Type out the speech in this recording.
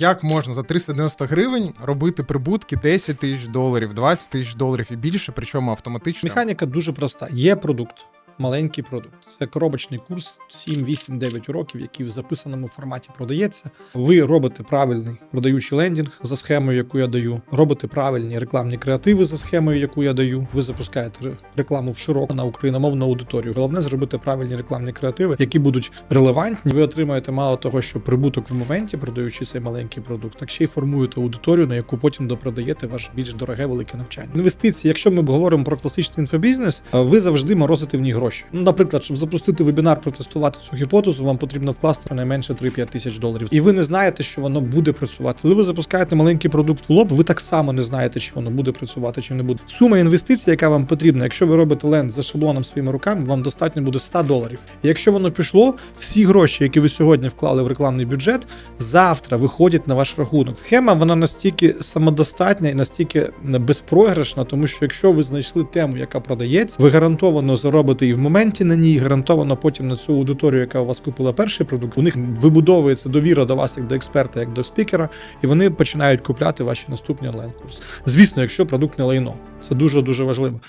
Як можна за 390 гривень робити прибутки 10 тисяч доларів, 20 тисяч доларів і більше, причому автоматично? Механіка дуже проста. Є продукт, маленький продукт. Це коробочний курс 7, 8, 9 уроків, який в записаному форматі продається. Ви робите правильний продаючий лендінг за схемою, яку я даю. Робите правильні рекламні креативи за схемою, яку я даю. Ви запускаєте рекламу в широко на україномовну аудиторію. Головне зробити правильні рекламні креативи, які будуть релевантні. Ви отримаєте мало того, що прибуток в моменті, продаючи цей маленький продукт, так ще й формуєте аудиторію, на яку потім допродаєте ваш більш дороге велике навчання. Інвестиції, якщо ми говоримо про класичний інфобізнес, ви завжди морозите в ній гроші. Ну, наприклад, щоб запустити вебінар, протестувати цю гіпотезу, вам потрібно вкласти найменше 3-5 тисяч доларів. І ви не знаєте, що воно буде працювати. Коли ви запускаєте маленький продукт в лоб, ви так само не знаєте, чи воно буде працювати, чи не буде. Сума інвестицій, яка вам потрібна, якщо ви робите ленд за шаблоном своїми руками, вам достатньо буде 100 доларів. І якщо воно пішло, всі гроші, які ви сьогодні вклали в рекламний бюджет, завтра виходять на ваш рахунок. Схема вона настільки самодостатня і настільки безпрограшна, тому що якщо ви знайшли тему, яка продається, ви гарантовано заробите і в моменті на ній, гарантовано потім на цю аудиторію, яка у вас купила перший продукт. У них вибудовується довіра до вас як до експерта, як до спікера, і вони починають купляти ваші наступні онлайн-курси. Звісно, якщо продукт не лайно, це дуже дуже важливо.